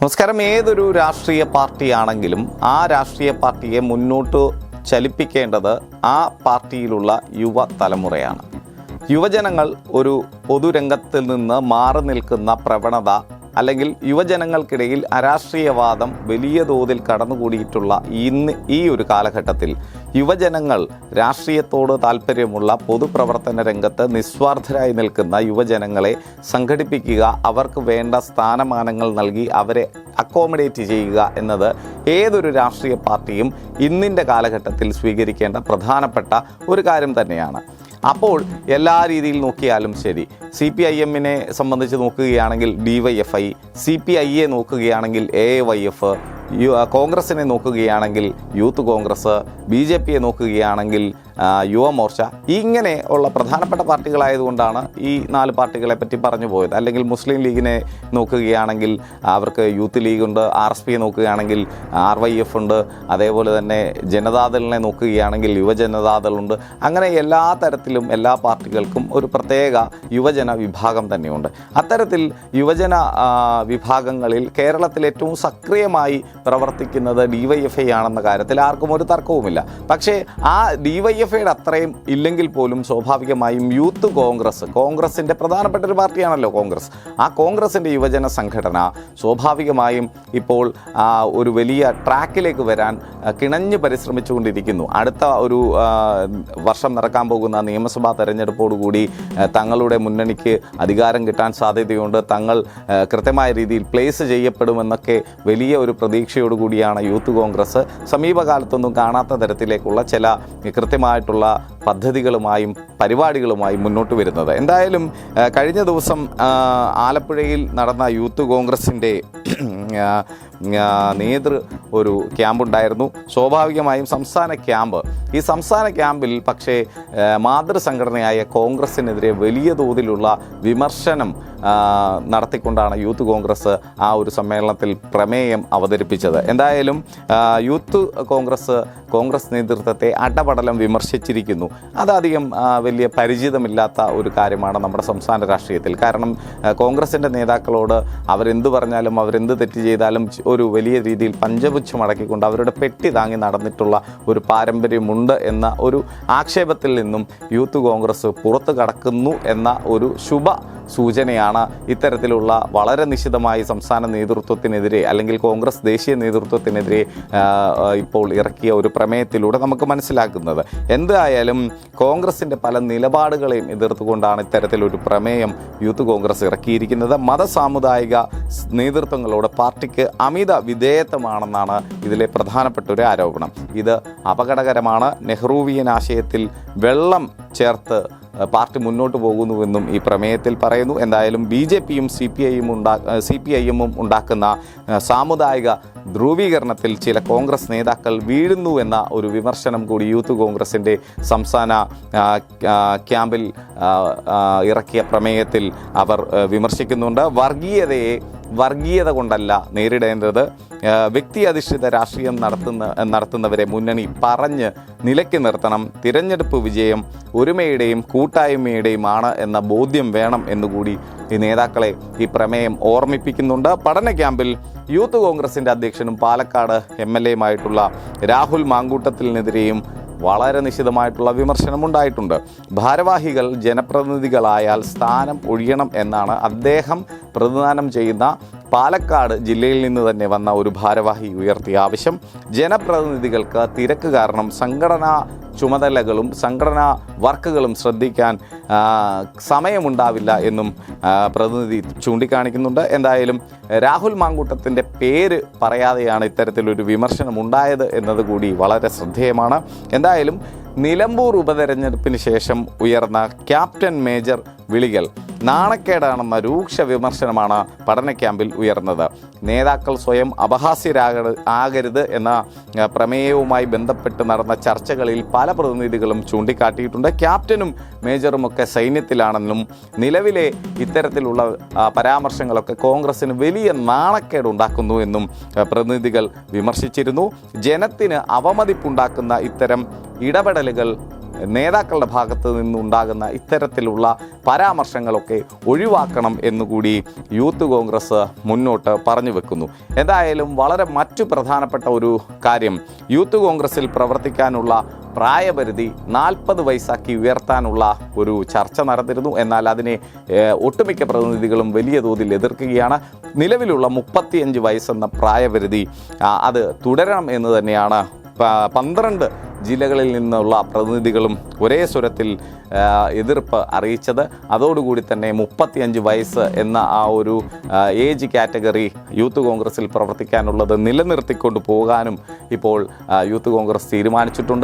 നമസ്കാരം. ഏതൊരു രാഷ്ട്രീയ പാർട്ടിയാണെങ്കിലും ആ രാഷ്ട്രീയ പാർട്ടിയെ മുന്നോട്ട് ചലിപ്പിക്കേണ്ടത് ആ പാർട്ടിയിലുള്ള യുവ തലമുറയാണ് യുവജനങ്ങൾ ഒരു പൊതുരംഗത്തിൽ നിന്ന് മാറി നിൽക്കുന്ന പ്രവണത അല്ലെങ്കിൽ യുവജനങ്ങൾക്കിടയിൽ അരാഷ്ട്രീയവാദം വലിയ തോതിൽ കടന്നുകൂടിയിട്ടുള്ള ഇന്ന് ഈ ഒരു കാലഘട്ടത്തിൽ യുവജനങ്ങൾ രാഷ്ട്രീയത്തോട് താല്പര്യമുള്ള പൊതുപ്രവർത്തന രംഗത്ത് നിസ്വാർത്ഥരായി നിൽക്കുന്ന യുവജനങ്ങളെ സംഘടിപ്പിക്കുക അവർക്ക് വേണ്ട സ്ഥാനമാനങ്ങൾ നൽകി അവരെ അക്കോമഡേറ്റ് ചെയ്യുക എന്നത് ഏതൊരു രാഷ്ട്രീയ പാർട്ടിയും ഇന്നിന്റെ കാലഘട്ടത്തിൽ സ്വീകരിക്കേണ്ട പ്രധാനപ്പെട്ട ഒരു കാര്യം തന്നെയാണ്. അപ്പോൾ എല്ലാ രീതിയിൽ നോക്കിയാലും ശരി. സി പി ഐ എമ്മിനെ സംബന്ധിച്ച് നോക്കുകയാണെങ്കിൽ D Y F I C P I A നോക്കുകയാണെങ്കിൽ എ വൈ എഫ് കോൺഗ്രസിനെ നോക്കുകയാണെങ്കിൽ യൂത്ത് കോൺഗ്രസ് ബി ജെ പിയെ നോക്കുകയാണെങ്കിൽ യുവമോർച്ച. ഇങ്ങനെ ഉള്ള പ്രധാനപ്പെട്ട പാർട്ടികളായതുകൊണ്ടാണ് ഈ നാല് പാർട്ടികളെ പറ്റി പറഞ്ഞു പോയത്. അല്ലെങ്കിൽ മുസ്ലിം ലീഗിനെ നോക്കുകയാണെങ്കിൽ അവർക്ക് യൂത്ത് ലീഗ് ഉണ്ട് ആർ എസ് പിയെ നോക്കുകയാണെങ്കിൽ ആർ വൈ എഫ് ഉണ്ട് അതേപോലെ തന്നെ ജനതാദളിനെ നോക്കുകയാണെങ്കിൽ യുവജനതാദളുണ്ട് അങ്ങനെ എല്ലാ തരത്തിലും എല്ലാ പാർട്ടികൾക്കും ഒരു പ്രത്യേക യുവജന വിഭാഗം തന്നെയുണ്ട്. അത്തരത്തിൽ യുവജന വിഭാഗങ്ങളിൽ കേരളത്തിൽ ഏറ്റവും സക്രിയമായി പ്രവർത്തിക്കുന്നത് ഡി വൈ എഫ് ഐ ആണെന്ന കാര്യത്തിൽ ആർക്കും ഒരു തർക്കവുമില്ല. പക്ഷേ ആ ഡി വൈ എഫ് ഐയുടെ അത്രയും ഇല്ലെങ്കിൽ പോലും സ്വാഭാവികമായും യൂത്ത് കോൺഗ്രസ് കോൺഗ്രസിന്റെ പ്രധാനപ്പെട്ട ഒരു പാർട്ടിയാണല്ലോ കോൺഗ്രസ്. ആ കോൺഗ്രസിന്റെ യുവജന സംഘടന സ്വാഭാവികമായും ഇപ്പോൾ ഒരു വലിയ ട്രാക്കിലേക്ക് വരാൻ കിണഞ്ഞ് പരിശ്രമിച്ചുകൊണ്ടിരിക്കുന്നു. അടുത്ത ഒരു വർഷം നടക്കാൻ പോകുന്ന നിയമസഭാ തെരഞ്ഞെടുപ്പോടുകൂടി തങ്ങളുടെ മുന്നണിക്ക് അധികാരം കിട്ടാൻ സാധ്യതയുണ്ട്. തങ്ങൾ കൃത്യമായ രീതിയിൽ പ്ലേസ് ചെയ്യപ്പെടുമെന്നൊക്കെ വലിയ ഒരു പ്രതീക്ഷയോടുകൂടിയാണ് യൂത്ത് കോൺഗ്രസ്. സമീപകാലത്തൊന്നും കാണാത്ത തരത്തിലേക്കുള്ള ചില കൃത്യമായിട്ടുള്ള പദ്ധതികളുമായും പരിപാടികളുമായും മുന്നോട്ട് വരുന്നത്. എന്തായാലും കഴിഞ്ഞ ദിവസം ആലപ്പുഴയിൽ നടന്ന യൂത്ത് കോൺഗ്രസിന്റെ നേതൃ ഒരു ക്യാമ്പുണ്ടായിരുന്നു. സ്വാഭാവികമായും സംസ്ഥാന ക്യാമ്പ്. ഈ സംസ്ഥാന ക്യാമ്പിൽ പക്ഷേ മാതൃസംഘടനയായ കോൺഗ്രസിനെതിരെ വലിയ തോതിലുള്ള വിമർശനം നടത്തിക്കൊണ്ടാണ് യൂത്ത് കോൺഗ്രസ് ആ ഒരു സമ്മേളനത്തിൽ പ്രമേയം അവതരിപ്പിച്ചത്. എന്തായാലും യൂത്ത് കോൺഗ്രസ് കോൺഗ്രസ് നേതൃത്വത്തെ അടപടലം വിമർശിച്ചിരിക്കുന്നു. അതധികം വലിയ പരിചിതമില്ലാത്ത ഒരു കാര്യമാണ് നമ്മുടെ സംസ്ഥാന രാഷ്ട്രീയത്തിൽ. കാരണം കോൺഗ്രസിന്റെ നേതാക്കളോട് അവരെന്ത് പറഞ്ഞാലും അവരെന്ത് തെറ്റ് ചെയ്താലും ഒരു വലിയ രീതിയിൽ പഞ്ചപുച്ഛം അടക്കിക്കൊണ്ട് അവരുടെ പെട്ടി താങ്ങി നടന്നിട്ടുള്ള ഒരു പാരമ്പര്യമുണ്ട് എന്ന ഒരു ആക്ഷേപത്തിൽ നിന്നും യൂത്ത് കോൺഗ്രസ് പുറത്തു കടക്കുന്നു എന്ന ഒരു ശുഭ സൂചനയാണ് ഇത്തരത്തിലുള്ള വളരെ നിശിതമായി സംസ്ഥാന നേതൃത്വത്തിനെതിരെ അല്ലെങ്കിൽ കോൺഗ്രസ് ദേശീയ നേതൃത്വത്തിനെതിരെ ഇപ്പോൾ ഇറക്കിയ ഒരു പ്രമേയത്തിലൂടെ നമുക്ക് മനസ്സിലാക്കുന്നത്. എന്തായാലും കോൺഗ്രസിന്റെ പല നിലപാടുകളെയും എതിർത്തുകൊണ്ടാണ് ഇത്തരത്തിലൊരു പ്രമേയം യൂത്ത് കോൺഗ്രസ് ഇറക്കിയിരിക്കുന്നത്. മതസാമുദായിക നേതൃത്വങ്ങളോട് പാർട്ടിക്ക് അമിത വിധേയത്വമാണെന്നാണ് ഇതിലെ പ്രധാനപ്പെട്ട ഒരു ആരോപണം. ഇത് അപകടകരമാണ്. നെഹ്റുവിയൻ ആശയത്തിൽ വെള്ളം ചേർത്ത് പാർട്ടി മുന്നോട്ട് പോകുന്നുവെന്നും ഈ പ്രമേയത്തിൽ പറയുന്നു. എന്തായാലും ബി ജെ പിയും സി പി ഐയും ഉണ്ടാ സി പി ഐ എമ്മും ഉണ്ടാക്കുന്ന സാമുദായിക ധ്രുവീകരണത്തിൽ ചില കോൺഗ്രസ് നേതാക്കൾ വീഴുന്നു എന്ന ഒരു വിമർശനം കൂടി യൂത്ത് കോൺഗ്രസിന്റെ സംസ്ഥാന ക്യാമ്പിൽ ഇറക്കിയ പ്രമേയത്തിൽ അവർ വിമർശിക്കുന്നുണ്ട്. വർഗീയതയെ വർഗീയത കൊണ്ടല്ല നേരിടേണ്ടത്. വ്യക്തി അധിഷ്ഠിത രാഷ്ട്രീയം നടത്തുന്ന നടത്തുന്നവരെ മുന്നണി പറഞ്ഞ് നിലയ്ക്ക് നിർത്തണം. തിരഞ്ഞെടുപ്പ് വിജയം ഒരുമയുടെയും കൂട്ടായ്മയുടെയും ആണ് എന്ന ബോധ്യം വേണം എന്നുകൂടി ഈ നേതാക്കളെ ഈ പ്രമേയം ഓർമ്മിപ്പിക്കുന്നുണ്ട്. പഠന ക്യാമ്പിൽ യൂത്ത് കോൺഗ്രസിന്റെ അധ്യക്ഷനും പാലക്കാട് എം എൽ എയുമായിട്ടുള്ള രാഹുൽ മാങ്കൂട്ടത്തിനെതിരെയും വളരെ നിശിതമായിട്ടുള്ള വിമർശനം ഉണ്ടായിട്ടുണ്ട് ഭാരവാഹികൾ ജനപ്രതിനിധികളായാൽ സ്ഥാനം ഒഴിയണം എന്നാണ് അദ്ദേഹം പ്രതിദാനം ചെയ്യുന്ന പാലക്കാട് ജില്ലയിൽ നിന്ന് തന്നെ വന്ന ഒരു ഭാരവാഹി ഉയർത്തിയ ആവശ്യം. ജനപ്രതിനിധികൾക്ക് തിരക്ക് കാരണം സംഘടനാ ചുമതലകളും സംഘടനാ വർക്കുകളും ശ്രദ്ധിക്കാൻ സമയമുണ്ടാവില്ല എന്നും പ്രതിനിധി ചൂണ്ടിക്കാണിക്കുന്നുണ്ട്. എന്തായാലും രാഹുൽ മാങ്കൂട്ടത്തിന്റെ പേര് പറയാതെയാണ് ഇത്തരത്തിലൊരു വിമർശനം ഉണ്ടായത് എന്നതുകൂടി വളരെ ശ്രദ്ധേയമാണ്. എന്തായാലും നിലമ്പൂർ ഉപതെരഞ്ഞെടുപ്പിന് ശേഷം ഉയർന്ന ക്യാപ്റ്റൻ മേജർ വിളികൾ നാണക്കേടാണെന്ന രൂക്ഷ വിമർശനമാണ് പഠന ക്യാമ്പിൽ ഉയർന്നത്. നേതാക്കൾ സ്വയം അപഹാസ്യരാക ആകരുത് എന്ന പ്രമേയവുമായി ബന്ധപ്പെട്ട് നടന്ന ചർച്ചകളിൽ പല പ്രതിനിധികളും ചൂണ്ടിക്കാട്ടിയിട്ടുണ്ട്. ക്യാപ്റ്റനും മേജറുമൊക്കെ സൈന്യത്തിലാണെന്നും നിലവിലെ ഇത്തരത്തിലുള്ള പരാമർശങ്ങളൊക്കെ കോൺഗ്രസിന് വലിയ നാണക്കേട് ഉണ്ടാക്കുന്നു എന്നും പ്രതിനിധികൾ വിമർശിച്ചിരുന്നു. ജനത്തിന് അവമതിപ്പുണ്ടാക്കുന്ന ഇത്തരം ഇടപെടലുകൾ നേതാക്കളുടെ ഭാഗത്ത് നിന്നുണ്ടാകുന്ന ഇത്തരത്തിലുള്ള പരാമർശങ്ങളൊക്കെ ഒഴിവാക്കണം എന്നുകൂടി യൂത്ത് കോൺഗ്രസ് മുന്നോട്ട് പറഞ്ഞു വെക്കുന്നു. എന്തായാലും വളരെ മറ്റു പ്രധാനപ്പെട്ട ഒരു കാര്യം യൂത്ത് കോൺഗ്രസിൽ പ്രവർത്തിക്കാനുള്ള പ്രായപരിധി നാൽപ്പത് വയസ്സാക്കി ഉയർത്താനുള്ള ഒരു ചർച്ച നടന്നിരുന്നു. എന്നാൽ അതിനെ ഒട്ടുമിക്ക പ്രതിനിധികളും വലിയ തോതിൽ എതിർക്കുകയാണ്. നിലവിലുള്ള മുപ്പത്തിയഞ്ച് വയസ്സെന്ന പ്രായപരിധി അത് തുടരണം എന്ന് തന്നെയാണ് പന്ത്രണ്ട് ജില്ലകളിൽ നിന്നുള്ള പ്രതിനിധികളും ഒരേ സ്വരത്തിൽ എതിർപ്പ് അറിയിച്ചത്. അതോടുകൂടി തന്നെ മുപ്പത്തിയഞ്ച് വയസ്സ് എന്ന ആ ഒരു ഏജ് കാറ്റഗറി യൂത്ത് കോൺഗ്രസിൽ പ്രവർത്തിക്കാനുള്ളത് നിലനിർത്തിക്കൊണ്ട് പോകാനും ഇപ്പോൾ യൂത്ത് കോൺഗ്രസ് തീരുമാനിച്ചിട്ടുണ്ട്.